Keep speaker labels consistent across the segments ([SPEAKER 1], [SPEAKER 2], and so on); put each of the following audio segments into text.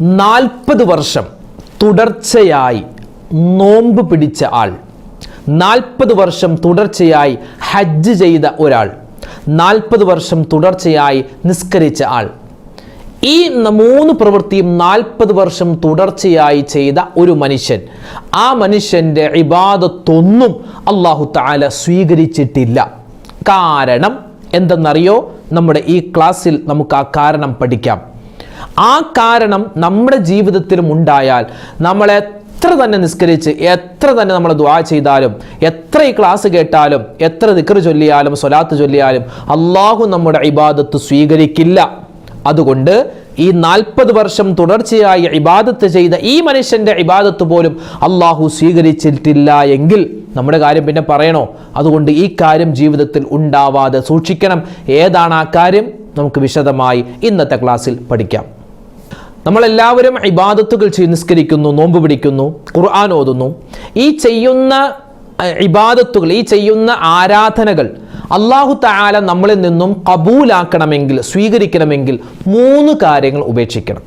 [SPEAKER 1] നാൽപ്പത് വർഷം തുടർച്ചയായി നോമ്പ് പിടിച്ച ആൾ. നാൽപ്പത് വർഷം തുടർച്ചയായി ഹജ്ജ് ചെയ്ത ഒരാൾ. നാൽപ്പത് വർഷം തുടർച്ചയായി നിസ്കരിച്ച ആൾ. ഈ മൂന്ന് പ്രവൃത്തിയും നാൽപ്പത് വർഷം തുടർച്ചയായി ചെയ്ത ഒരു മനുഷ്യൻ. ആ മനുഷ്യന്റെ ഇബാദത്തൊന്നും അള്ളാഹു താല സ്വീകരിച്ചിട്ടില്ല. കാരണം എന്തെന്നറിയോ? നമ്മുടെ ഈ ക്ലാസ്സിൽ നമുക്ക് ആ കാരണം പഠിക്കാം. ആ കാരണം നമ്മുടെ ജീവിതത്തിലും ഉണ്ടായാൽ നമ്മളെ എത്ര തന്നെ നിസ്കരിച്ച് എത്ര തന്നെ നമ്മൾ ദ്വാ ചെയ്താലും എത്ര ഈ ക്ലാസ് കേട്ടാലും എത്ര ദിക്കർ ചൊല്ലിയാലും സ്വലാത്ത് ചൊല്ലിയാലും അള്ളാഹു നമ്മുടെ ഇബാദത്ത് സ്വീകരിക്കില്ല. അതുകൊണ്ട് ഈ നാൽപ്പത് വർഷം തുടർച്ചയായി ഇബാദത്ത് ചെയ്ത ഈ മനുഷ്യന്റെ ഇബാദത്ത് പോലും അള്ളാഹു സ്വീകരിച്ചിട്ടില്ല എങ്കിൽ നമ്മുടെ കാര്യം പിന്നെ പറയണോ? അതുകൊണ്ട് ഈ കാര്യം ജീവിതത്തിൽ ഉണ്ടാവാതെ സൂക്ഷിക്കണം. ഏതാണ് ആ കാര്യം? നമുക്ക് വിശദമായി ഇന്നത്തെ ക്ലാസ്സിൽ പഠിക്കാം. നമ്മളെല്ലാവരും ഇബാദത്തുകൾ ചെയ്ത് നിസ്കരിക്കുന്നു നോമ്പ് പിടിക്കുന്നു ഖുർആൻ ഓതുന്നു. ഈ ചെയ്യുന്ന ഇബാദത്തുകൾ ഈ ചെയ്യുന്ന ആരാധനകൾ അള്ളാഹു താല നമ്മളിൽ നിന്നും കബൂലാക്കണമെങ്കിൽ സ്വീകരിക്കണമെങ്കിൽ മൂന്ന് കാര്യങ്ങൾ ഉപേക്ഷിക്കണം.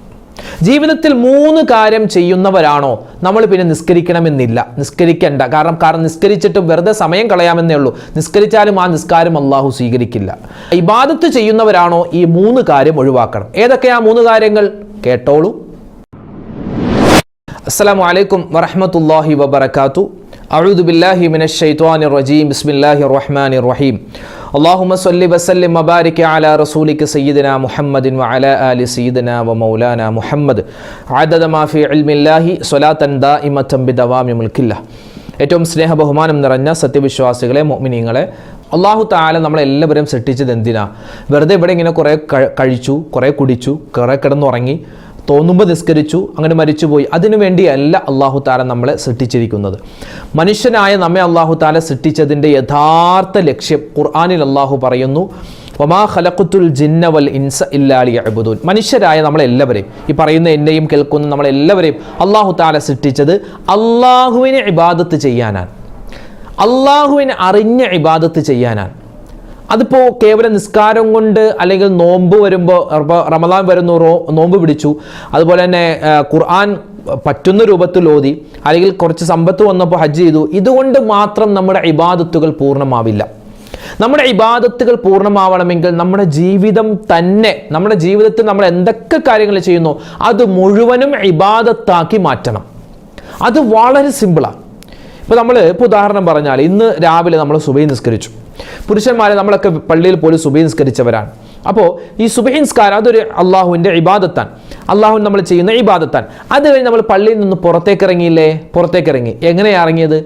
[SPEAKER 1] ജീവിതത്തിൽ മൂന്ന് കാര്യം ചെയ്യുന്നവരാണോ? നമ്മൾ പിന്നെ നിസ്കരിക്കണമെന്നില്ല. നിസ്കരിക്കേണ്ട. കാരണം കാരണം നിസ്കരിച്ചിട്ട് വെറുതെ സമയം കളയാമെന്നേ ഉള്ളൂ. നിസ്കരിച്ചാലും ആ നിസ്കാരം അള്ളാഹു സ്വീകരിക്കില്ല. ഇബാദത്ത് ചെയ്യുന്നവരാണോ? ഈ മൂന്ന് കാര്യം ഒഴിവാക്കണം. ഏതൊക്കെയാ മൂന്ന് കാര്യങ്ങൾ? കേട്ടോളൂ. السلام عليكم ورحمة الله وبركاته أعوذ بالله من الشيطان الرجيم بسم الله الرحمن الرحيم اللهم صل وسلم وبارك على رسولك سيدنا محمد وعلى آل سيدنا ومولانا محمد عدد ما في علم الله صلاة دائمة بدوام ملك الله ഏറ്റവും സ്നേഹ ബഹുമാനം നിറഞ്ഞ സത്യവിശ്വാസികളെ മോമിനിയങ്ങളെ അള്ളാഹു താല നമ്മളെല്ലാവരും സൃഷ്ടിച്ചത് എന്തിനാ വെറുതെ ഇവിടെ ഇങ്ങനെ കുറേ ക- കഴിച്ചു കുറേ കുടിച്ചു കുറേ കിടന്നുറങ്ങി തോന്നുമ്പോൾ നിസ്കരിച്ചു അങ്ങനെ മരിച്ചുപോയി. അതിനു വേണ്ടിയല്ല അള്ളാഹു താല നമ്മളെ സൃഷ്ടിച്ചിരിക്കുന്നത്. മനുഷ്യനായ നമ്മെ അള്ളാഹു താല സൃഷ്ടിച്ചതിന്റെ യഥാർത്ഥ ലക്ഷ്യം ഖുർആാനിൽ അള്ളാഹു പറയുന്നു ഒമാ ഖലഖുത്തുൽ ജിന്നവൽ ഇൻസ ഇല്ലാലി അബുദൂൻ മനുഷ്യരായ നമ്മളെല്ലാവരെയും ഈ പറയുന്ന എന്നെയും കേൾക്കുന്ന നമ്മളെല്ലാവരെയും അള്ളാഹു താല സൃഷ്ടിച്ചത് അള്ളാഹുവിനെ ഇബാദത്ത് ചെയ്യാനാണ്. അള്ളാഹുവിനെ അറിഞ്ഞ ഇബാദത്ത് ചെയ്യാനാണ്. അതിപ്പോൾ കേവലം നിസ്കാരം കൊണ്ട് അല്ലെങ്കിൽ നോമ്പ് വരുമ്പോൾ റമദാൻ വരുന്നു നോമ്പ് പിടിച്ചു. അതുപോലെ തന്നെ ഖുർആൻ പറ്റുന്ന രൂപത്തിൽ ഓതി അല്ലെങ്കിൽ കുറച്ച് സമ്പത്ത് വന്നപ്പോൾ ഹജ്ജ് ചെയ്തു. ഇതുകൊണ്ട് മാത്രം നമ്മുടെ ഇബാദത്തുകൾ പൂർണമാവില്ല. നമ്മുടെ ഇബാദത്തുകൾ പൂർണമാവണമെങ്കിൽ നമ്മുടെ ജീവിതം തന്നെ നമ്മുടെ ജീവിതത്തിൽ നമ്മൾ എന്തൊക്കെ കാര്യങ്ങൾ ചെയ്യുന്നു അത് മുഴുവനും ഇബാദത്താക്കി മാറ്റണം. അത് വളരെ സിമ്പിളാണ് ഇപ്പോൾ നമ്മൾ ഇപ്പോൾ ഉദാഹരണം പറഞ്ഞാൽ ഇന്ന് രാവിലെ നമ്മൾ സുബൈ നിസ്കരിച്ചു. പുരുഷന്മാരെ നമ്മളൊക്കെ പള്ളിയിൽ പോലും സുബൈ നിസ്കരിച്ചവരാണ്. അപ്പോൾ ഈ സുബൈ നിസ്കാരം അതൊരു അള്ളാഹുവിന്റെ ഇബാദത്താണ് അള്ളാഹു നമ്മൾ ചെയ്യുന്ന ഇബാദത്താണ് അത് കഴിഞ്ഞ് നമ്മൾ പള്ളിയിൽ നിന്ന് പുറത്തേക്ക് ഇറങ്ങിയില്ലേ പുറത്തേക്ക് ഇറങ്ങി എങ്ങനെയാണ് ഇറങ്ങിയത്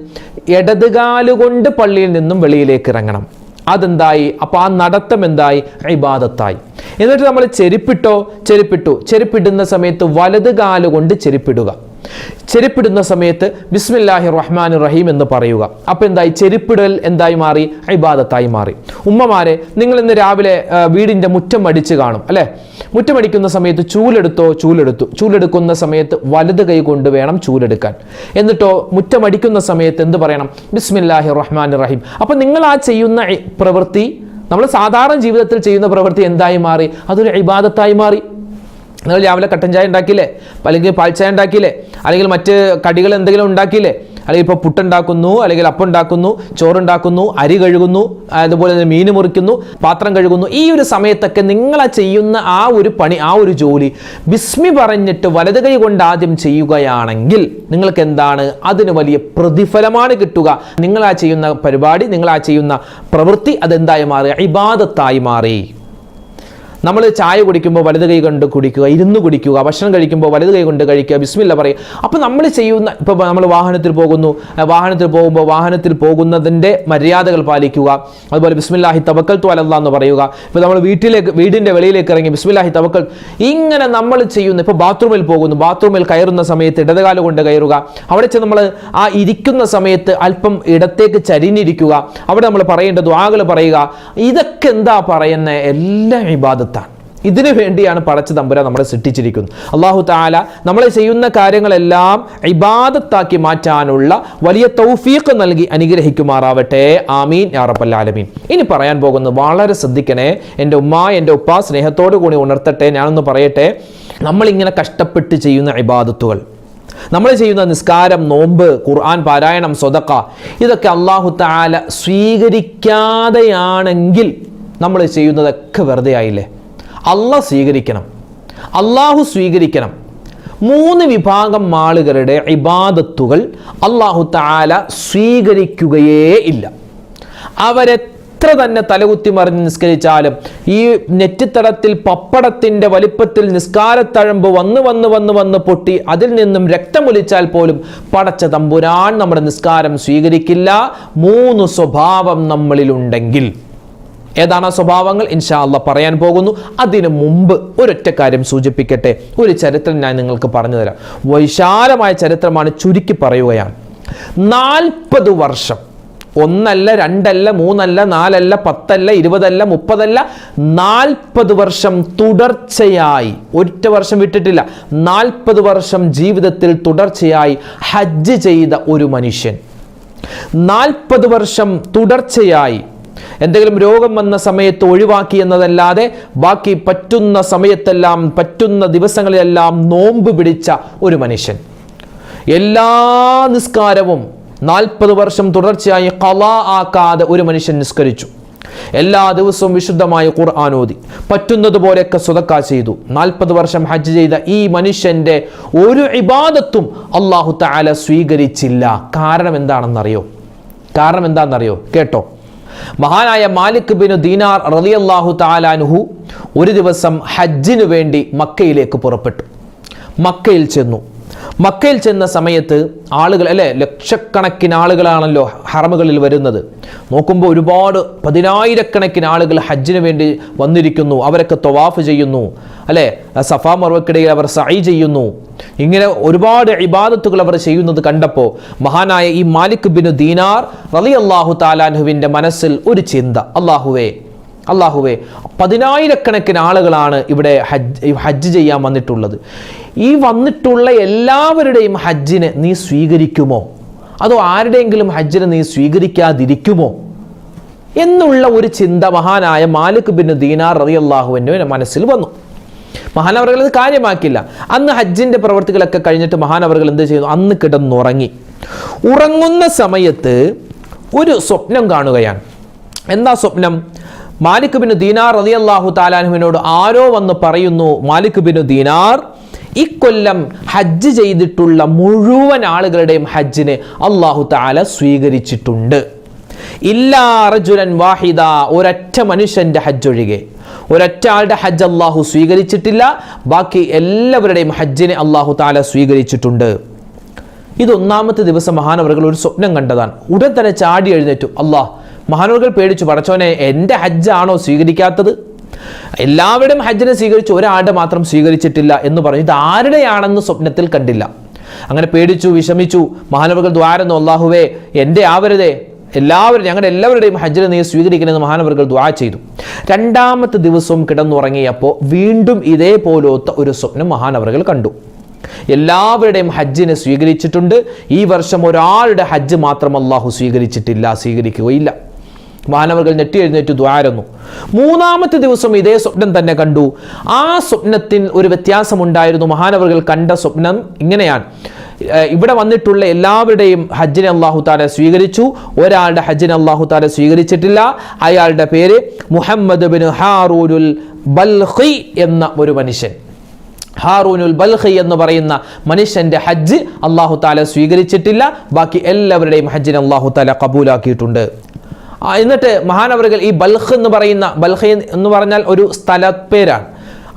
[SPEAKER 1] ഇടതുകാലുകൊണ്ട് പള്ളിയിൽ നിന്നും വെളിയിലേക്ക് ഇറങ്ങണം. അതെന്തായി? അപ്പോൾ ആ നടത്തം എന്തായി? ഇബാദത്തായി. എന്നിട്ട് നമ്മൾ ചെരുപ്പിട്ടോ? ചെരുപ്പിട്ടു. ചെരുപ്പിടുന്ന സമയത്ത് വലത് കാലുകൊണ്ട് ചെരുപ്പിടുക. ചെരുപ്പിടുന്ന സമയത്ത് ബിസ്മില്ലാഹി റഹ്മാൻ റഹീം എന്ന് പറയുക. അപ്പോൾ എന്തായി? ചെരുപ്പിടൽ എന്തായി മാറി? ഇബാദത്തായി മാറി. ഉമ്മമാരെ നിങ്ങൾ ഇന്ന് രാവിലെ വീടിന്റെ മുറ്റം അടിച്ച് കാണും അല്ലേ? മുറ്റമടിക്കുന്ന സമയത്ത് ചൂലെടുത്തോ? ചൂലെടുത്തു. ചൂലെടുക്കുന്ന സമയത്ത് വലത് കൈ കൊണ്ട് വേണം ചൂലെടുക്കാൻ. എന്നിട്ടോ മുറ്റമടിക്കുന്ന സമയത്ത് എന്ത് പറയണം? ബിസ്മില്ലാഹി റഹ്മാൻ റഹീം അപ്പോൾ നിങ്ങൾ ആ ചെയ്യുന്ന പ്രവൃത്തി നമ്മൾ സാധാരണ ജീവിതത്തിൽ ചെയ്യുന്ന പ്രവൃത്തി എന്തായി മാറി? അതൊരു ഇബാദത്തായി മാറി. നിങ്ങൾ രാവിലെ കട്ടൻ ചായ ഉണ്ടാക്കിയില്ലേ? അല്ലെങ്കിൽ പാൽ ചായ ഉണ്ടാക്കിയില്ലേ? അല്ലെങ്കിൽ മറ്റ് കടികൾ എന്തെങ്കിലും ഉണ്ടാക്കിയില്ലേ? അല്ലെങ്കിൽ ഇപ്പോൾ പുട്ടുണ്ടാക്കുന്നു അല്ലെങ്കിൽ അപ്പം ഉണ്ടാക്കുന്നു ചോറുണ്ടാക്കുന്നു അരി കഴുകുന്നു അതുപോലെ തന്നെ മീൻ മുറിക്കുന്നു പാത്രം കഴുകുന്നു. ഈ ഒരു സമയത്തൊക്കെ നിങ്ങൾ ആ ചെയ്യുന്ന ആ ഒരു പണി ആ ഒരു ജോലി ബിസ്മി പറഞ്ഞിട്ട് വലത് കൈ കൊണ്ട് ആദ്യം ചെയ്യുകയാണെങ്കിൽ നിങ്ങൾക്ക് എന്താണ്? അതിന് വലിയ പ്രതിഫലമാണ് കിട്ടുക. നിങ്ങൾ ആ ചെയ്യുന്ന പരിപാടി നിങ്ങൾ ആ ചെയ്യുന്ന പ്രവൃത്തി അതെന്തായി മാറി? ഇബാദത്തായി മാറി. നമ്മൾ ചായ കുടിക്കുമ്പോൾ വലത് കൈ കൊണ്ട് കുടിക്കുക ഇരുന്ന് കുടിക്കുക ഭക്ഷണം കഴിക്കുമ്പോൾ വലത് കൈ കൊണ്ട് കഴിക്കുക ബിസ്മില്ല പറയുക അപ്പോൾ നമ്മൾ ചെയ്യുന്ന ഇപ്പോൾ നമ്മൾ വാഹനത്തിൽ പോകുന്നു വാഹനത്തിൽ പോകുമ്പോൾ വാഹനത്തിൽ പോകുന്നതിന്റെ മര്യാദകൾ പാലിക്കുക. അതുപോലെ ബിസ്മില്ലാഹി തവക്കൽ തു അലല്ല എന്ന് പറയുക. ഇപ്പോൾ നമ്മൾ വീട്ടിലേക്ക് വീടിന്റെ വെളിയിലേക്ക് ഇറങ്ങി ബിസ്മില്ലാഹി തവക്കൽ ഇങ്ങനെ നമ്മൾ ചെയ്യുന്ന ഇപ്പോൾ ബാത്റൂമിൽ പോകുന്നു ബാത്റൂമിൽ കയറുന്ന സമയത്ത് ഇടതുകാലം കൊണ്ട് കയറുക. അവിടെ നമ്മൾ ആ ഇരിക്കുന്ന സമയത്ത് അല്പം ഇടത്തേക്ക് ചരിഞ്ഞിരിക്കുക. അവിടെ നമ്മൾ പറയേണ്ട ദ്വാകൾ പറയുക. ഇതൊക്കെ എന്താ പറയുന്നത് എല്ലാം ഇബാദത്താണ് ഇതിനു വേണ്ടിയാണ് പടച്ച തമ്പുരാൻ നമ്മളെ സൃഷ്ടിച്ചിരിക്കുന്നത്. അള്ളാഹു താല നമ്മളെ ചെയ്യുന്ന കാര്യങ്ങളെല്ലാം ഇബാദത്താക്കി മാറ്റാനുള്ള വലിയ തൗഫീഖ് നൽകി അനുഗ്രഹിക്കുമാറാവട്ടെ. ആമീൻ. യാ റബ്ബൽ ആലമീൻ. ഇനി പറയാൻ പോകുന്നത് വളരെ ശ്രദ്ധിക്കണേ. എന്റെ ഉമ്മ എന്റെ ഉപ്പ സ്നേഹത്തോടു കൂടി ഉണർത്തട്ടെ. ഞാനൊന്ന് പറയട്ടെ. നമ്മളിങ്ങനെ കഷ്ടപ്പെട്ട് ചെയ്യുന്ന ഇബാദത്തുകൾ നമ്മൾ ചെയ്യുന്ന നിസ്കാരം നോമ്പ് ഖുർആൻ പാരായണം സ്വതക്ക ഇതൊക്കെ അള്ളാഹു താല സ്വീകരിക്കാതെയാണെങ്കിൽ നമ്മൾ ചെയ്യുന്നതൊക്കെ വെറുതെ ആയില്ലേ അള്ളാഹ് സ്വീകരിക്കണം. അള്ളാഹു സ്വീകരിക്കണം. മൂന്ന് വിഭാഗം ആളുകളുടെ ഇബാദത്തുകൾ അള്ളാഹു താല സ്വീകരിക്കുകയേ ഇല്ല. അവരെത്ര തന്നെ തലകുത്തി മറിഞ്ഞ് നിസ്കരിച്ചാലും ഈ നെറ്റിത്തടത്തിൽ പപ്പടത്തിന്റെ വലിപ്പത്തിൽ നിസ്കാരത്തഴമ്പ് വന്ന് വന്ന് വന്ന് വന്ന് പൊട്ടി അതിൽ നിന്നും രക്തമൊലിച്ചാൽ പോലും പടച്ച തമ്പുരാൻ നമ്മുടെ നിസ്കാരം സ്വീകരിക്കില്ല. മൂന്ന് സ്വഭാവം നമ്മളിലുണ്ടെങ്കിൽ. ഏതാണ് സ്വഭാവങ്ങൾ? ഇൻഷാ പറയാൻ പോകുന്നു. അതിനു മുമ്പ് ഒരൊറ്റ കാര്യം സൂചിപ്പിക്കട്ടെ. ഒരു ചരിത്രം ഞാൻ നിങ്ങൾക്ക് പറഞ്ഞു തരാം. വിശാലമായ ചരിത്രമാണ് ചുരുക്കി പറയുകയാണ്. നാൽപ്പത് വർഷം. ഒന്നല്ല രണ്ടല്ല മൂന്നല്ല നാലല്ല പത്തല്ല ഇരുപതല്ല മുപ്പതല്ല നാൽപ്പത് വർഷം തുടർച്ചയായി. ഒറ്റ വർഷം വിട്ടിട്ടില്ല. നാൽപ്പത് വർഷം ജീവിതത്തിൽ തുടർച്ചയായി ഹജ്ജ് ചെയ്ത ഒരു മനുഷ്യൻ. നാൽപ്പത് വർഷം തുടർച്ചയായി എന്തെങ്കിലും രോഗം വന്ന സമയത്ത് ഒഴിവാക്കി എന്നതല്ലാതെ ബാക്കി പറ്റുന്ന സമയത്തെല്ലാം പറ്റുന്ന ദിവസങ്ങളിലെല്ലാം നോമ്പ് പിടിച്ച ഒരു മനുഷ്യൻ. എല്ലാ നിസ്കാരവും നാൽപ്പത് വർഷം തുടർച്ചയായി കല ആക്കാതെ ഒരു മനുഷ്യൻ നിസ്കരിച്ചു. എല്ലാ ദിവസവും വിശുദ്ധമായ ഖുർആൻ ഓതി. പറ്റുന്നത് പോലെയൊക്കെ സ്വതക്ക ചെയ്തു. നാൽപ്പത് വർഷം ഹജ്ജ് ചെയ്ത ഈ മനുഷ്യന്റെ ഒരു ഇബാദത്തും അള്ളാഹു താല സ്വീകരിച്ചില്ല. കാരണം എന്താണെന്നറിയോ? കാരണം എന്താണെന്നറിയോ? കേട്ടോ. മഹാനായ മാലിക് ബിനു ദീനാർ റളിയല്ലാഹു താലാനുഹു ഒരു ദിവസം ഹജ്ജിനു വേണ്ടി മക്കയിലേക്ക് പുറപ്പെട്ടു. മക്കയിൽ ചെന്നു. മക്കയിൽ ചെന്ന സമയത്ത് ആളുകൾ അല്ലേ? ലക്ഷക്കണക്കിന് ആളുകളാണല്ലോ ഹറമുകളിൽ വരുന്നത്. നോക്കുമ്പോൾ ഒരുപാട് പതിനായിരക്കണക്കിന് ആളുകൾ ഹജ്ജിന് വേണ്ടി വന്നിരിക്കുന്നു. അവരൊക്കെ തൊവാഫ് ചെയ്യുന്നു അല്ലേ? സഫാ മർവക്കിടയിൽ അവർ സൈ ചെയ്യുന്നു. ഇങ്ങനെ ഒരുപാട് ഇബാദത്തുകൾ അവർ ചെയ്യുന്നത് കണ്ടപ്പോൾ മഹാനായ ഈ മാലിക് ബിനു ദീനാർ റലി അള്ളാഹു താലാൻഹുവിന്റെ മനസ്സിൽ ഒരു ചിന്ത. അള്ളാഹുവേ അള്ളാഹുവേ പതിനായിരക്കണക്കിന് ആളുകളാണ് ഇവിടെ ഹജ്ജ് ഹജ്ജ് ചെയ്യാൻ വന്നിട്ടുള്ളത്. ഈ വന്നിട്ടുള്ള എല്ലാവരുടെയും ഹജ്ജിനെ നീ സ്വീകരിക്കുമോ? അതോ ആരുടെയെങ്കിലും ഹജ്ജിനെ നീ സ്വീകരിക്കാതിരിക്കുമോ? എന്നുള്ള ഒരു ചിന്ത മഹാനായ മാലിക് ബിൻ ദീനാർ റതി അള്ളാഹുവിന്റെ മനസ്സിൽ വന്നു. മഹാനവറുകൾ അത് കാര്യമാക്കില്ല അന്ന് ഹജ്ജിന്റെ പ്രവർത്തികളൊക്കെ കഴിഞ്ഞിട്ട് മഹാനവറുകൾ എന്ത് ചെയ്യുന്നു അന്ന് കിടന്നുറങ്ങി. ഉറങ്ങുന്ന സമയത്ത് ഒരു സ്വപ്നം കാണുകയാണ്. എന്താ സ്വപ്നം? മാലിക് ബിൻ ദീനാർ അള്ളാഹു താലാനുവിനോട് ആരോ വന്ന് പറയുന്നു മാലിക് ബിൻ ദീനാർ ഇക്കൊല്ലം ഹജ്ജ് ചെയ്തിട്ടുള്ള മുഴുവൻ ആളുകളുടെയും ഹജ്ജിനെ അള്ളാഹു താല സ്വീകരിച്ചിട്ടുണ്ട്. ഇല്ലാ വാഹിദ ഒരൊറ്റ മനുഷ്യന്റെ ഹജ്ജ് ഒഴികെ ഒരൊറ്റ ആളുടെ ഹജ്ജ് അള്ളാഹു സ്വീകരിച്ചിട്ടില്ല ബാക്കി എല്ലാവരുടെയും ഹജ്ജിനെ അള്ളാഹു താല സ്വീകരിച്ചിട്ടുണ്ട്. ഇത് ഒന്നാമത്തെ ദിവസം മഹാനവറുകൾ ഒരു സ്വപ്നം കണ്ടതാണ്. ഉടൻ തന്നെ ചാടി എഴുന്നേറ്റു. അള്ളാഹ് മഹാനവറുകൾ പേടിച്ചു പടച്ചോനെ എന്റെ ഹജ്ജാണോ സ്വീകരിക്കാത്തത്? എല്ലാവരും ഹജ്ജിനെ സ്വീകരിച്ചു ഒരാളുടെ മാത്രം സ്വീകരിച്ചിട്ടില്ല എന്ന് പറഞ്ഞു. ഇത് ആരുടെയാണെന്ന് സ്വപ്നത്തിൽ കണ്ടില്ല. അങ്ങനെ പേടിച്ചു വിഷമിച്ചു. മഹാനവകൾ ദ്വാരെന്നു അള്ളാഹുവേ എന്റെ ആവരുതേ എല്ലാവരും ഞങ്ങളുടെ എല്ലാവരുടെയും ഹജ്ജിനെ നീ സ്വീകരിക്കണമെന്ന് മഹാനവർകൾ ദ്വാ ചെയ്തു. രണ്ടാമത്തെ ദിവസവും കിടന്നുറങ്ങിയപ്പോൾ വീണ്ടും ഇതേപോലത്തെ ഒരു സ്വപ്നം മഹാനവറുകൾ കണ്ടു. എല്ലാവരുടെയും ഹജ്ജിനെ സ്വീകരിച്ചിട്ടുണ്ട്. ഈ വർഷം ഒരാളുടെ ഹജ്ജ് മാത്രം അള്ളാഹു സ്വീകരിച്ചിട്ടില്ല സ്വീകരിക്കുകയില്ല. മഹാനവർകൾ നെറ്റിയെഴുന്നേറ്റ് ദ്വാരുന്നു. മൂന്നാമത്തെ ദിവസം ഇതേ സ്വപ്നം തന്നെ കണ്ടു. ആ സ്വപ്നത്തിൽ ഒരു വ്യത്യാസമുണ്ടായിരുന്നു. മഹാനവർകൾ കണ്ട സ്വപ്നം ഇങ്ങനെയാണ്. ഇവിടെ വന്നിട്ടുള്ള എല്ലാവരുടെയും ഹജ്ജിനെ അള്ളാഹു താല സ്വീകരിച്ചു. ഒരാളുടെ ഹജ്ജിനെ അള്ളാഹു താല സ്വീകരിച്ചിട്ടില്ല. അയാളുടെ പേര് മുഹമ്മദ് ബിൻ ഹാറൂനുൽ ബൽഹി എന്ന ഒരു മനുഷ്യൻ. ഹാറൂനുൽ ബൽഹി എന്ന് പറയുന്ന മനുഷ്യന്റെ ഹജ്ജ് അള്ളാഹു താല സ്വീകരിച്ചിട്ടില്ല. ബാക്കി എല്ലാവരുടെയും ഹജ്ജിനെ അള്ളാഹു താല കബൂലാക്കിയിട്ടുണ്ട്. എന്നിട്ട് മഹാനവറുകൾ ഈ ബൽഖ് എന്ന് പറയുന്ന ബൽഖ് എന്ന് പറഞ്ഞാൽ ഒരു സ്ഥലപ്പേരാണ്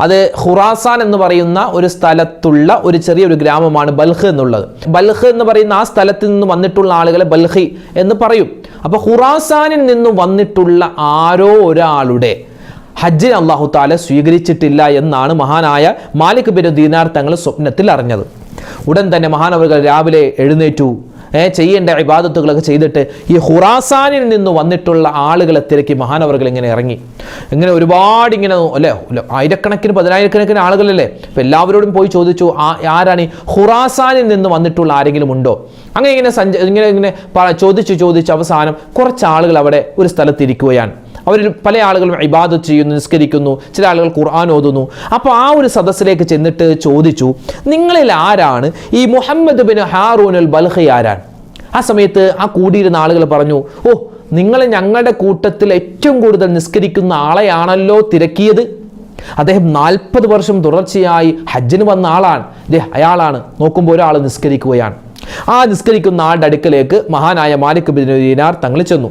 [SPEAKER 1] അത് ഖുറാസാൻ എന്ന് പറയുന്ന ഒരു സ്ഥലത്തുള്ള ഒരു ചെറിയൊരു ഗ്രാമമാണ് ബൽഖ് എന്നുള്ളത്. ബൽഖ് എന്ന് പറയുന്ന ആ സ്ഥലത്ത് നിന്ന് വന്നിട്ടുള്ള ആളുകളെ ബൽഹി എന്ന് പറയും. അപ്പോൾ ഖുറാസാനിൽ നിന്ന് വന്നിട്ടുള്ള ആരോ ഒരാളുടെ ഹജ്ജിനെ അള്ളാഹു താല സ്വീകരിച്ചിട്ടില്ല എന്നാണ് മഹാനായ മാലിക് ബിൻ ദീനാർ തങ്ങൾ സ്വപ്നത്തിൽ അറിഞ്ഞത്. ഉടൻ തന്നെ മഹാനവറുകൾ രാവിലെ എഴുന്നേറ്റു. ചെയ്യേണ്ട ഇബാദത്തുകളൊക്കെ ചെയ്തിട്ട് ഈ ഹുറാസാനിൽ നിന്ന് വന്നിട്ടുള്ള ആളുകളെ തിരക്കി മഹാനവറുകൾ ഇങ്ങനെ ഇറങ്ങി. ഇങ്ങനെ ഒരുപാട് ഇങ്ങനെ അല്ലേ ആയിരക്കണക്കിന് പതിനായിരക്കണക്കിന് ആളുകളല്ലേ? അപ്പം എല്ലാവരോടും പോയി ചോദിച്ചു ആരാണ് ഈ ഹുറാസാനിൽ നിന്ന് വന്നിട്ടുള്ള ആരെങ്കിലും ഉണ്ടോ? അങ്ങനെ ഇങ്ങനെ സഞ്ച ഇങ്ങനെ ഇങ്ങനെ ചോദിച്ചു ചോദിച്ച് അവസാനം കുറച്ച് ആളുകൾ അവിടെ ഒരു സ്ഥലത്തിരിക്കുകയാണ് അവരിൽ പല ആളുകളും ഇബാദത്ത് ചെയ്യുന്നു നിസ്കരിക്കുന്നു ചില ആളുകൾ ഖുർആൻ ഓതുന്നു. അപ്പോൾ ആ ഒരു സദസ്സിലേക്ക് ചെന്നിട്ട് ചോദിച്ചു നിങ്ങളിൽ ആരാണ്? ഈ മുഹമ്മദ് ബിൻ ഹാറൂൻ അൽ ബൽഹി ആരാണ്? ആ സമയത്ത് ആ കൂടിയിരുന്ന ആളുകൾ പറഞ്ഞു ഓ നിങ്ങൾ ഞങ്ങളുടെ കൂട്ടത്തിൽ ഏറ്റവും കൂടുതൽ നിസ്കരിക്കുന്ന ആളെയാണല്ലോ തിരക്കിയത്. അദ്ദേഹം നാൽപ്പത് വർഷം തുടർച്ചയായി ഹജ്ജിന് വന്ന ആളാണ്. അയാളാണ്. നോക്കുമ്പോൾ ഒരാൾ നിസ്കരിക്കുകയാണ്. ആ നിസ്കരിക്കുന്ന ആളുടെ അടുക്കലേക്ക് മഹാനായ മാലിക് ബിൻ ദീനാർ തങ്ങൾ ചെന്നു.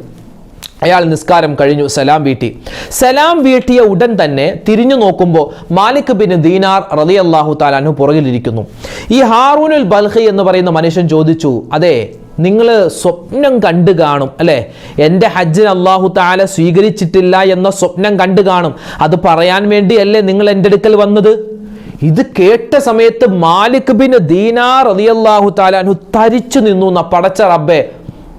[SPEAKER 1] അയാൾ നിസ്കാരം കഴിഞ്ഞു സലാം വീട്ടി. സലാം വീട്ടിയ ഉടൻ തന്നെ തിരിഞ്ഞു നോക്കുമ്പോൾ മാലിക് ബിൻ ദീനാർ റതി അള്ളാഹു താലാനു പുറകിലിരിക്കുന്നു. ഈ ഹാറൂനുൽ ബൽഹി എന്ന് പറയുന്ന മനുഷ്യൻ ചോദിച്ചു അതെ നിങ്ങൾ സ്വപ്നം കണ്ടു കാണും അല്ലേ? എന്റെ ഹജ്ജിന് അള്ളാഹു താല സ്വീകരിച്ചിട്ടില്ല എന്ന സ്വപ്നം കണ്ടു കാണും. അത് പറയാൻ വേണ്ടിയല്ലേ നിങ്ങൾ എന്റെ അടുക്കൽ വന്നത്? ഇത് കേട്ട സമയത്ത് മാലിക് ബിൻ ദീനാർ റതി അള്ളാഹു താലാനു തരിച്ചു നിന്നു എന്ന പടച്ച റബ്ബെ.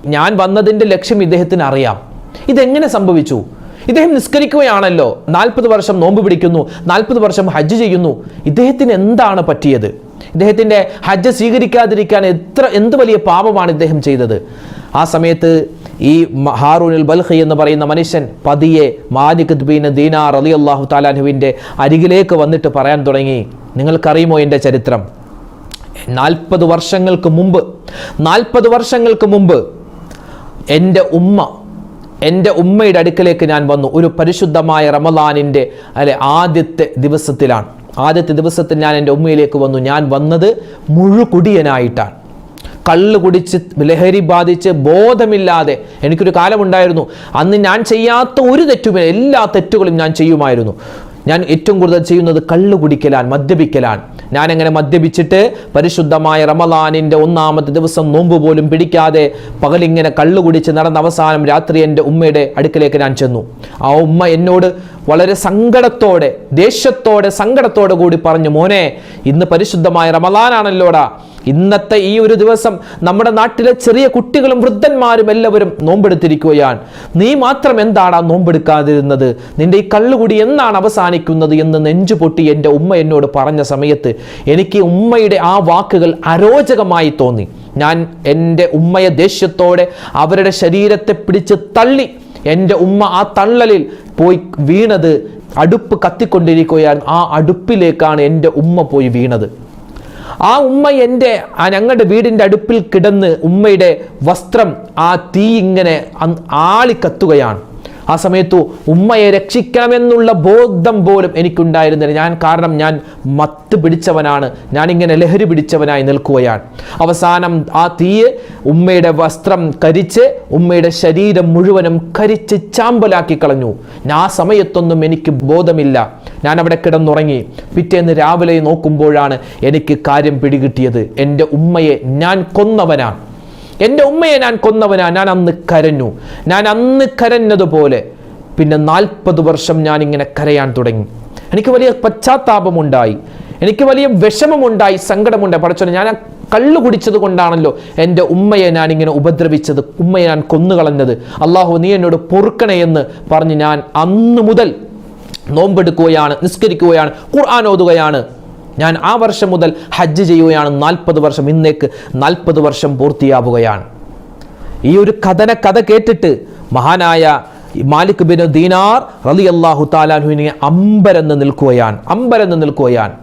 [SPEAKER 1] ഞാൻ വന്നതിന്റെ ലക്ഷ്യം ഇദ്ദേഹത്തിന് അറിയാം. ഇതെങ്ങനെ സംഭവിച്ചു? ഇദ്ദേഹം നിസ്കരിക്കുകയാണല്ലോ. നാൽപ്പത് വർഷം നോമ്പ് പിടിക്കുന്നു. നാൽപ്പത് വർഷം ഹജ്ജ് ചെയ്യുന്നു. ഇദ്ദേഹത്തിന് എന്താണ് പറ്റിയത്? ഇദ്ദേഹത്തിന്റെ ഹജ്ജ് സ്വീകരിക്കാതിരിക്കാൻ എത്ര എന്ത് വലിയ പാപമാണ് ഇദ്ദേഹം ചെയ്തത്? ആ സമയത്ത് ഈ ഹാറൂനുൽ ബൽഹി എന്ന് പറയുന്ന മനുഷ്യൻ പതിയെ മാലിക് ബീൻ ദീനാർ അലി അള്ളാഹു താലാനുവിന്റെ അരികിലേക്ക് വന്നിട്ട് പറയാൻ തുടങ്ങി. നിങ്ങൾക്കറിയുമോ എന്റെ ചരിത്രം? നാൽപ്പത് വർഷങ്ങൾക്ക് മുമ്പ് നാൽപ്പത് വർഷങ്ങൾക്ക് മുമ്പ് എന്റെ ഉമ്മ എന്റെ ഉമ്മയുടെ അടുക്കലേക്ക് ഞാൻ വന്നു. ഒരു പരിശുദ്ധമായ റമദാനിന്റെ അല്ലെ ആദ്യത്തെ ദിവസത്തിലാണ്. ആദ്യത്തെ ദിവസത്തിൽ ഞാൻ എന്റെ ഉമ്മയിലേക്ക് വന്നു. ഞാൻ വന്നത് മുഴുകുടിയനായിട്ടാണ്. കള്ള് കുടിച്ച് ലഹരി ബാധിച്ച് ബോധമില്ലാതെ എനിക്കൊരു കാലമുണ്ടായിരുന്നു. അന്ന് ഞാൻ ചെയ്യാത്ത ഒരു തെറ്റുമില്ല എല്ലാ തെറ്റുകളും ഞാൻ ചെയ്യുമായിരുന്നു. ഞാൻ ഏറ്റവും കൂടുതൽ ചെയ്യുന്നത് കള്ള് കുടിക്കലാൻ മദ്യപിക്കലാൻ ഞാൻ അങ്ങനെ മദ്യപിച്ചിട്ട് പരിശുദ്ധമായ റമലാനിന്റെ ഒന്നാമത്തെ ദിവസം നോമ്പ് പോലും പിടിക്കാതെ പകലിങ്ങനെ കള്ള് കുടിച്ച് നടന്ന അവസാനം രാത്രി എന്റെ ഉമ്മയുടെ അടുക്കലേക്ക് ഞാൻ ചെന്നു. ആ ഉമ്മ എന്നോട് വളരെ സങ്കടത്തോടെ ദേഷ്യത്തോടെ സങ്കടത്തോടെ കൂടി പറഞ്ഞു മോനെ ഇന്ന് പരിശുദ്ധമായ റമലാനാണല്ലോടാ ഇന്നത്തെ ഈ ഒരു ദിവസം നമ്മുടെ നാട്ടിലെ ചെറിയ കുട്ടികളും വൃദ്ധന്മാരും എല്ലാവരും നോമ്പെടുത്തിരിക്കുകയാണ്. നീ മാത്രം എന്താണ് ആ നോമ്പെടുക്കാതിരുന്നത്? നിന്റെ ഈ കള്ളുകൂടി എന്നാണ് അവസാനിക്കുന്നത്? എന്ന് നെഞ്ചു പൊട്ടി എന്റെ ഉമ്മ എന്നോട് പറഞ്ഞ സമയത്ത് എനിക്ക് ഉമ്മയുടെ ആ വാക്കുകൾ അരോചകമായി തോന്നി. ഞാൻ എന്റെ ഉമ്മയെ ദേഷ്യത്തോടെ അവരുടെ ശരീരത്തെ പിടിച്ച് തള്ളി എന്റെ ഉമ്മ ആ തള്ളലിൽ പോയി വീണത് അടുപ്പ് കത്തിക്കൊണ്ടിരിക്കുകയാണ്. ആ അടുപ്പിലേക്കാണ് എന്റെ ഉമ്മ പോയി വീണത്. ആ ഉമ്മ എന്റെ ആ ഞങ്ങളുടെ വീടിന്റെ അടുപ്പിൽ കിടന്ന് ഉമ്മയുടെ വസ്ത്രം ആ തീ ഇങ്ങനെ ആളിക്കത്തുകയാണ്. ആ സമയത്തു ഉമ്മയെ രക്ഷിക്കണമെന്നുള്ള ബോധം പോലും എനിക്കുണ്ടായിരുന്നില്ല. ഞാൻ കാരണം ഞാൻ മത്ത് പിടിച്ചവനാണ്. ഞാനിങ്ങനെ ലഹരി പിടിച്ചവനായി നിൽക്കുകയാണ്. അവസാനം ആ തീയെ ഉമ്മയുടെ വസ്ത്രം കരിച്ച് ഉമ്മയുടെ ശരീരം മുഴുവനും കരിച്ച് ചാമ്പലാക്കി കളഞ്ഞു. ഞാൻ ആ സമയത്തൊന്നും എനിക്ക് ബോധമില്ല. ഞാൻ അവിടെ കിടന്നുറങ്ങി. പിറ്റേന്ന് രാവിലെ നോക്കുമ്പോഴാണ് എനിക്ക് കാര്യം പിടികിട്ടിയത്. എന്റെ ഉമ്മയെ ഞാൻ കൊന്നവനാണ്. എന്റെ ഉമ്മയെ ഞാൻ കൊന്നവനാ ഞാൻ അന്ന് കരഞ്ഞു. ഞാൻ അന്ന് കരഞ്ഞതുപോലെ പിന്നെ നാൽപ്പത് വർഷം ഞാൻ ഇങ്ങനെ കരയാൻ തുടങ്ങി. എനിക്ക് വലിയ പശ്ചാത്താപമുണ്ടായി. എനിക്ക് വലിയ വിഷമമുണ്ടായി സങ്കടമുണ്ടായി. പഠിച്ചോ ഞാൻ കള്ളു കുടിച്ചത് കൊണ്ടാണല്ലോ എന്റെ ഉമ്മയെ ഞാൻ ഇങ്ങനെ ഉപദ്രവിച്ചത് ഉമ്മയെ ഞാൻ കൊന്നുകളഞ്ഞത്. അള്ളാഹു നീ എന്നോട് പൊറുക്കണേ എന്ന് പറഞ്ഞ് ഞാൻ അന്ന് മുതൽ നോമ്പെടുക്കുകയാണ് നിസ്കരിക്കുകയാണ് ഖുർആൻ ഓതുകയാണ്. ഞാൻ ആ വർഷം മുതൽ ഹജ്ജ് ചെയ്യുകയാണ്. നാൽപ്പത് വർഷം. ഇന്നേക്ക് നാൽപ്പത് വർഷം പൂർത്തിയാവുകയാണ്. ഈ ഒരു കഥന കഥ കേട്ടിട്ട് മഹാനായ മാലിക് ബിൻ ദീനാർ റലി അള്ളാഹു താലാഹുവിനെ അമ്പരന്ന് നിൽക്കുകയാണ്. അമ്പരന്ന് നിൽക്കുകയാണ്.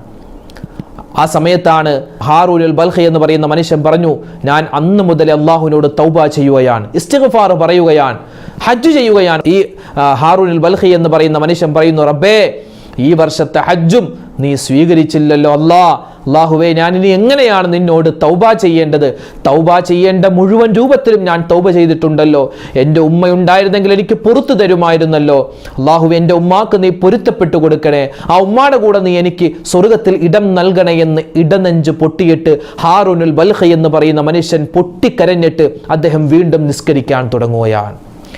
[SPEAKER 1] ആ സമയത്താണ് ഹാറൂൽ ബൽഹ എന്ന് പറയുന്ന മനുഷ്യൻ പറഞ്ഞു ഞാൻ അന്ന് മുതൽ അള്ളാഹുവിനോട് തൗബ ചെയ്യുകയാണ്. ഇസ്തിഗ്ഫാർ പറയുകയാണ്. ഹജ്ജ് ചെയ്യുകയാണ്. ഈ ഹാറൂൽ ബൽഹ എന്ന് പറയുന്ന മനുഷ്യൻ പറയുന്നു റബ്ബേ ഈ വർഷത്തെ ഹജ്ജും നീ സ്വീകരിച്ചില്ലല്ലോ അല്ലാ. അള്ളാഹുവേ ഞാൻ ഇനി എങ്ങനെയാണ് നിന്നോട് തൗബ ചെയ്യേണ്ടത്? തൗബ ചെയ്യേണ്ട മുഴുവൻ രൂപത്തിലും ഞാൻ തൗബ ചെയ്തിട്ടുണ്ടല്ലോ. എന്റെ ഉമ്മ ഉണ്ടായിരുന്നെങ്കിൽ എനിക്ക് പുറത്തു തരുമായിരുന്നല്ലോ. അള്ളാഹു എന്റെ ഉമ്മാക്ക് നീ പൊരുത്തപ്പെട്ടു കൊടുക്കണേ. ആ ഉമ്മാടെ കൂടെ നീ എനിക്ക് സ്വർഗത്തിൽ ഇടം നൽകണേ എന്ന് ഇടനെഞ്ച് പൊട്ടിയിട്ട് ഹാറുനുൽ ബൽഹ എന്ന് പറയുന്ന മനുഷ്യൻ പൊട്ടിക്കരഞ്ഞിട്ട് അദ്ദേഹം വീണ്ടും നിസ്കരിക്കാൻ തുടങ്ങുകയാണ്.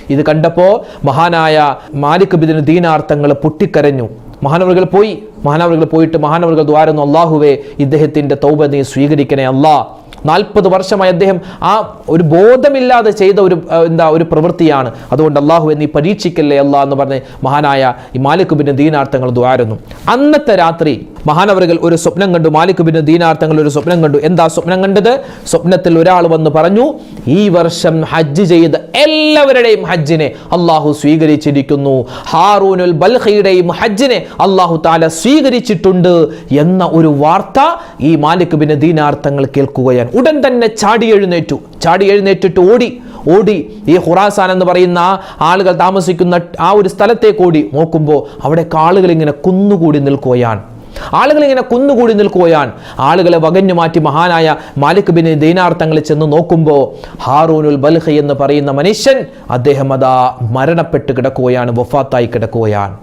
[SPEAKER 1] ഇത് കണ്ടപ്പോൾ മഹാനായ മാലിക് ബിദിന് ദീനാർത്ഥങ്ങൾ പൊട്ടിക്കരഞ്ഞു. മഹാനവറുകൾ പോയി. മഹാനവറുകൾ പോയിട്ട് മഹാനവറുകൾ ദ്വാരുന്നു അള്ളാഹുവേ ഇദ്ദേഹത്തിന്റെ തൗബ നീ സ്വീകരിക്കണേ അല്ലാ. നാൽപ്പത് വർഷമായി അദ്ദേഹം ആ ഒരു ബോധമില്ലാതെ ചെയ്ത ഒരു എന്താ ഒരു പ്രവൃത്തിയാണ്. അതുകൊണ്ട് അള്ളാഹു നീ പരീക്ഷിക്കല്ലേ അല്ലാ എന്ന് പറഞ്ഞ് മഹാനായ ഈ മാലിക്കുബിന്റെ ദീനാർത്ഥങ്ങൾ ദ്വാരുന്നു. അന്നത്തെ രാത്രി മഹാനവറുകൾ ഒരു സ്വപ്നം കണ്ടു മാലിക് ബിൻ ദീനാർ തങ്ങൾ ഒരു സ്വപ്നം കണ്ടു. എന്താ സ്വപ്നം കണ്ടത്? സ്വപ്നത്തിൽ ഒരാൾ വന്ന് പറഞ്ഞു ഈ വർഷം ഹജ്ജ് ചെയ്ത എല്ലാവരുടെയും ഹജ്ജിനെ അള്ളാഹു സ്വീകരിച്ചിരിക്കുന്നു. ഹാറൂനുൽ ബൽഹയുടെയും ഹജ്ജിനെ അള്ളാഹു താല സ്വീകരിച്ചിട്ടുണ്ട്. എന്ന ഒരു വാർത്ത ഈ മാലിക് ബിൻ ദീനാർത്ഥങ്ങൾ കേൾക്കുകയാണ്. ഉടൻ തന്നെ ചാടി എഴുന്നേറ്റു. ചാടി എഴുന്നേറ്റിട്ട് ഓടി ഓടി. ഈ ഹുറാസാൻ എന്ന് പറയുന്ന ആളുകൾ താമസിക്കുന്ന ആ ഒരു സ്ഥലത്തേക്ക് ഓടി. നോക്കുമ്പോൾ അവിടെ ആളുകൾ ഇങ്ങനെ കുന്നുകൂടി നിൽക്കുകയാണ്. ആളുകൾ ഇങ്ങനെ കുന്നുകൂടി നിൽക്കുകയാണ്. ആളുകളെ വകഞ്ഞു മാറ്റി മഹാനായ മാലിക് ബിൻ ദീനാർത്ഥങ്ങളിൽ ചെന്ന് നോക്കുമ്പോൾ ഹാറൂനുൽ ബൽഹ എന്ന് പറയുന്ന മനുഷ്യൻ അദ്ദേഹം അതാ മരണപ്പെട്ട് കിടക്കുകയാണ് വഫാത്തായി കിടക്കുകയാണ്.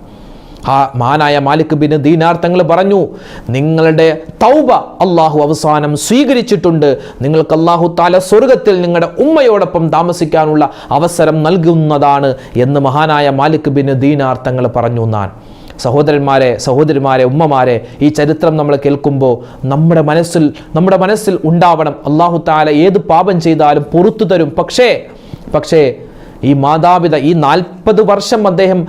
[SPEAKER 1] ആ മഹാനായ മാലിക് ബിൻ ദീനാർ തങ്ങൾ പറഞ്ഞു നിങ്ങളുടെ തൗബ അള്ളാഹു അവസാനം സ്വീകരിച്ചിട്ടുണ്ട്. നിങ്ങൾക്ക് അള്ളാഹു താല സ്വർഗത്തിൽ നിങ്ങളുടെ ഉമ്മയോടൊപ്പം താമസിക്കാനുള്ള അവസരം നൽകുന്നതാണ് എന്ന് മഹാനായ മാലിക് ബിൻ ദീനാർ തങ്ങൾ പറഞ്ഞു എന്നാൻ സഹോദരന്മാരെ സഹോദരിമാരെ ഉമ്മമാരെ ഈ ചരിത്രം നമ്മൾ കേൾക്കുമ്പോൾ നമ്മുടെ മനസ്സിൽ നമ്മുടെ മനസ്സിൽ ഉണ്ടാവണം. അള്ളാഹു താല ഏത് പാപം ചെയ്താലും പുറത്തു തരും. പക്ഷേ പക്ഷേ ഈ മാതാപിത ഈ നാൽപ്പത് വർഷം അദ്ദേഹം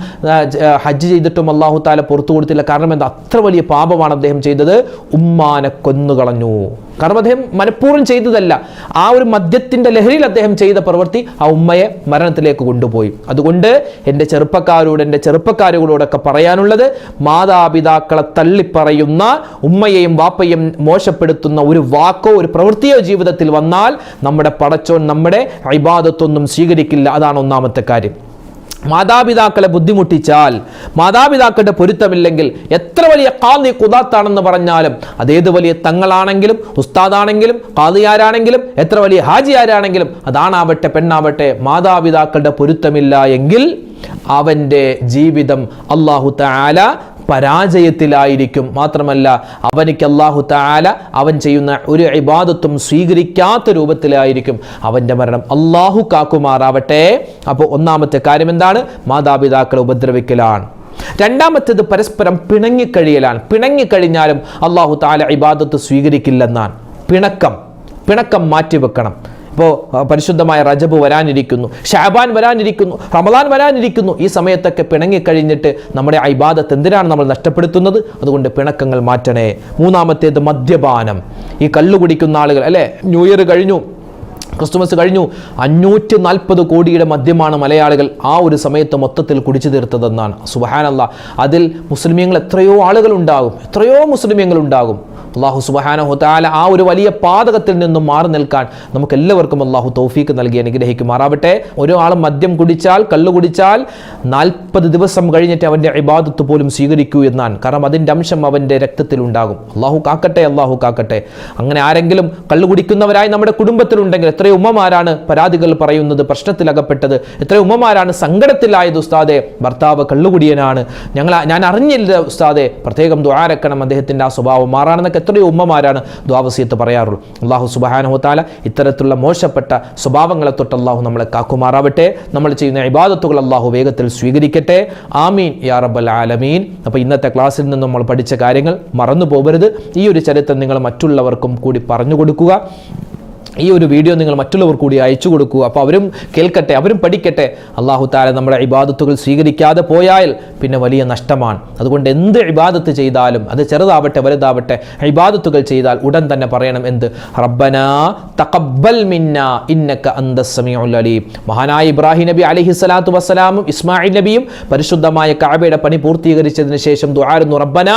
[SPEAKER 1] ഹജ്ജ് ചെയ്തിട്ടും അള്ളാഹു താല പുറത്തു കൊടുത്തില്ല. കാരണം എന്താ? അത്ര വലിയ പാപമാണ് അദ്ദേഹം ചെയ്തത്. ഉമ്മാനെ കൊന്നുകളഞ്ഞു. കാരണം അദ്ദേഹം മനഃപൂർവം ചെയ്തതല്ല. ആ ഒരു മദ്യത്തിന്റെ ലഹരിയിൽ അദ്ദേഹം ചെയ്ത പ്രവൃത്തി ആ ഉമ്മയെ മരണത്തിലേക്ക് കൊണ്ടുപോയി. അതുകൊണ്ട് എന്റെ ചെറുപ്പക്കാരോട് എന്റെ ചെറുപ്പക്കാരോടൊക്കെ പറയാനുള്ളത് മാതാപിതാക്കളെ തള്ളിപ്പറയുന്ന ഉമ്മയെയും വാപ്പയും മോശപ്പെടുത്തുന്ന ഒരു വാക്കോ ഒരു പ്രവൃത്തിയോ ജീവിതത്തിൽ വന്നാൽ നമ്മുടെ പടച്ചോൻ നമ്മുടെ ഇബാദത്തൊന്നും സ്വീകരിക്കില്ല. അതാണ് ഒന്നാമത്തെ കാര്യം. മാതാപിതാക്കളെ ബുദ്ധിമുട്ടിച്ചാൽ മാതാപിതാക്കളുടെ പൊരുത്തമില്ലെങ്കിൽ എത്ര വലിയ കാന്തി കുതാത്താണെന്ന് പറഞ്ഞാലും അതേത് വലിയ തങ്ങളാണെങ്കിലും ഉസ്താദാണെങ്കിലും കാതിയാരാണെങ്കിലും എത്ര വലിയ ഹാജിയാരാണെങ്കിലും അതാണാവട്ടെ പെണ്ണാവട്ടെ മാതാപിതാക്കളുടെ പൊരുത്തമില്ല എങ്കിൽ അവന്റെ ജീവിതം അള്ളാഹു താല പരാജയത്തിലായിരിക്കും. മാത്രമല്ല അവനിക്ക് അള്ളാഹു താല അവൻ ചെയ്യുന്ന ഒരു ഇബാദത്തും സ്വീകരിക്കാത്ത രൂപത്തിലായിരിക്കും അവന്റെ മരണം. അള്ളാഹു കാക്കുമാറാവട്ടെ. അപ്പോൾ ഒന്നാമത്തെ കാര്യം എന്താണ്? മാതാപിതാക്കളെ ഉപദ്രവിക്കലാണ്. രണ്ടാമത്തേത് പരസ്പരം പിണങ്ങിക്കഴിയലാണ്. പിണങ്ങിക്കഴിഞ്ഞാലും അള്ളാഹു താല ഇബാദത്ത് സ്വീകരിക്കില്ലെന്നാണ്. പിണക്കം. പിണക്കം മാറ്റിവെക്കണം. ഇപ്പോൾ പരിശുദ്ധമായ റജബ് വരാനിരിക്കുന്നു ഷാബാൻ വരാനിരിക്കുന്നു റമദാൻ വരാനിരിക്കുന്നു. ഈ സമയത്തൊക്കെ പിണങ്ങിക്കഴിഞ്ഞിട്ട് നമ്മുടെ ഐബാദത്ത് എന്തിനാണ് നമ്മൾ നഷ്ടപ്പെടുത്തുന്നത്? അതുകൊണ്ട് പിണക്കങ്ങൾ മാറ്റണേ. മൂന്നാമത്തേത് മദ്യപാനം. ഈ കല്ലു കുടിക്കുന്ന ആളുകൾ അല്ലേ? ന്യൂ ഇയർ കഴിഞ്ഞു ക്രിസ്തുമസ് കഴിഞ്ഞു അഞ്ഞൂറ്റി നാൽപ്പത് കോടിയുടെ മദ്യമാണ് മലയാളികൾ ആ ഒരു സമയത്ത് മൊത്തത്തിൽ കുടിച്ചു തീർത്തതെന്നാണ്. സുബഹാനല്ല. അതിൽ മുസ്ലിമീങ്ങൾ എത്രയോ ആളുകൾ ഉണ്ടാകും എത്രയോ മുസ്ലിമീങ്ങൾ ഉണ്ടാകും. അള്ളാഹു സുബഹാനഹു താല ആ ഒരു വലിയ പാതകത്തിൽ നിന്നും മാറി നിൽക്കാൻ നമുക്ക് എല്ലാവർക്കും അള്ളാഹു തൗഫീക്ക് നൽകി അനുഗ്രഹിക്കുമാറാവട്ടെ. ആളും മദ്യം കുടിച്ചാൽ കള്ളു കുടിച്ചാൽ നാൽപ്പത് ദിവസം കഴിഞ്ഞിട്ട് അവന്റെ ഇബാദത്ത് പോലും സ്വീകരിക്കൂ എന്നാണ്. കാരണം അതിന്റെ അംശം അവന്റെ രക്തത്തിൽ ഉണ്ടാകും. അള്ളാഹു കാക്കട്ടെ അള്ളാഹു കാക്കട്ടെ. അങ്ങനെ ആരെങ്കിലും കള്ളു കുടിക്കുന്നവരായി നമ്മുടെ കുടുംബത്തിലുണ്ടെങ്കിൽ എത്രയോ ഉമ്മമാരാണ് പരാതികൾ പറയുന്നത് പ്രശ്നത്തിലകപ്പെട്ടത്. എത്രയോ ഉമ്മമാരാണ് സങ്കടത്തിലായത് ഉസ്താദെ ഭർത്താവ് കള്ളുകുടിയനാണ് ഞങ്ങൾ ഞാൻ അറിഞ്ഞില്ല ഉസ്താദെ. പ്രത്യേകം ദ്വാരക്കണം അദ്ദേഹത്തിന്റെ ആ സ്വഭാവം മാറാണെന്നൊക്കെ എത്രയോ ഉമ്മമാരാണ് ദ്വാവസീത്ത് പറയാറുള്ളൂ. അള്ളാഹു സുബാനഹുത്താല ഇത്തരത്തിലുള്ള മോശപ്പെട്ട സ്വഭാവങ്ങളെ തൊട്ട് അള്ളാഹു നമ്മളെ കാക്കുമാറാവട്ടെ. നമ്മൾ ചെയ്യുന്ന ഇബാദത്തുകൾ അള്ളാഹു വേഗത്തിൽ സ്വീകരിക്കട്ടെ. ആമീൻ യാ റബ്ബൽ ആലമീൻ. അപ്പോൾ ഇന്നത്തെ ക്ലാസ്സിൽ നിന്ന് നമ്മൾ പഠിച്ച കാര്യങ്ങൾ മറന്നു പോകരുത് ഈ ഒരു ചരിത്രം നിങ്ങൾ മറ്റുള്ളവർക്കും കൂടി പറഞ്ഞു കൊടുക്കുക. ഈ ഒരു വീഡിയോ നിങ്ങൾ മറ്റുള്ളവർ കൂടി അയച്ചു കൊടുക്കുക അപ്പോൾ അവരും കേൾക്കട്ടെ അവരും പഠിക്കട്ടെ. അള്ളാഹു താല നമ്മുടെ ഇബാദത്തുകൾ സ്വീകരിക്കാതെ പോയാൽ പിന്നെ വലിയ നഷ്ടമാണ്. അതുകൊണ്ട് എന്ത് ഇബാദത്ത് ചെയ്താലും അത് ചെറുതാവട്ടെ വലുതാവട്ടെ ഇബാദത്തുകൾ ചെയ്താൽ ഉടൻ തന്നെ പറയണം എന്ത്? റബ്ബന തക്കബൽ മിന്ന ഇന്നക്ക അന്തസ്സമിയുള്ളി മഹാനായ ഇബ്രാഹിം നബി അലഹി സ്വലാത്തു വസ്സലാമും ഇസ്മായിൽ നബിയും പരിശുദ്ധമായ കഅബയുടെ പണി പൂർത്തീകരിച്ചതിന് ശേഷം ദുആരുന്നു റബ്ബന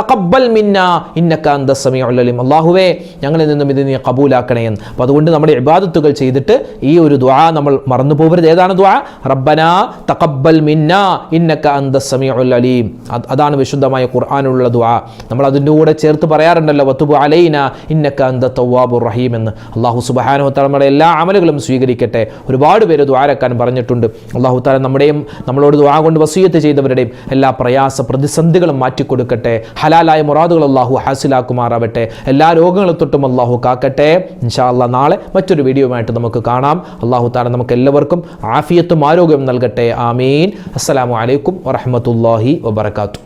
[SPEAKER 1] തക്കബൽ മിന്ന ഇന്നക്ക അന്തസ്സമിയുള്ളലിം അള്ളാഹുവേ ഞങ്ങളിൽ നിന്നും ഇത് നീ കബൂലാക്കണേ എന്ന്. അപ്പോൾ അതുകൊണ്ട് നമ്മൾ ഇബാദത്തുകൾ ചെയ്തിട്ട് ഈ ഒരു ദ്വാ നമ്മൾ മറന്നു പോകരുത് ഏതാണ് ദ്വാ റബ്ബന തഖബ്ബൽ മിന്ന ഇന്നക്ക അന്ത സമീഉൽ അലീം. അതാണ് വിശുദ്ധമായ ഖുർആാനുള്ള ദ്വാ നമ്മൾ അതിന്റെ കൂടെ ചേർത്ത് പറയാറുണ്ടല്ലോ വത്തുബു അലൈന ഇന്നക്ക അന്ത തവ്വാബുർ റഹീം എന്ന്. അള്ളാഹു തആല നമ്മുടെ എല്ലാ അമലുകളും സ്വീകരിക്കട്ടെ. ഒരുപാട് പേര് ദ്വാരക്കാൻ പറഞ്ഞിട്ടുണ്ട്. അള്ളാഹു താല നമ്മുടെയും നമ്മളോട് ദ്വാ കൊണ്ട് വസൂയത്ത് ചെയ്തവരുടെയും എല്ലാ പ്രയാസ പ്രതിസന്ധികളും മാറ്റിക്കൊടുക്കട്ടെ. ഹലാലായ മുറാദുകൾ അള്ളാഹു ഹാസിലാക്കുമാറാവട്ടെ. എല്ലാ രോഗങ്ങളെ തൊട്ടും അള്ളാഹു കാക്കട്ടെ. ഇൻഷാ അല്ലാ നാളെ മറ്റൊരു വീഡിയോയുമായിട്ട് നമുക്ക് കാണാം. അള്ളാഹു താല നമുക്ക് എല്ലാവർക്കും ആഫിയത്തും ആരോഗ്യവും നൽകട്ടെ. ആമീൻ. അസ്സലാമു അലൈക്കും വറഹ്മത്തുള്ളാഹി വബറകാതുഹു.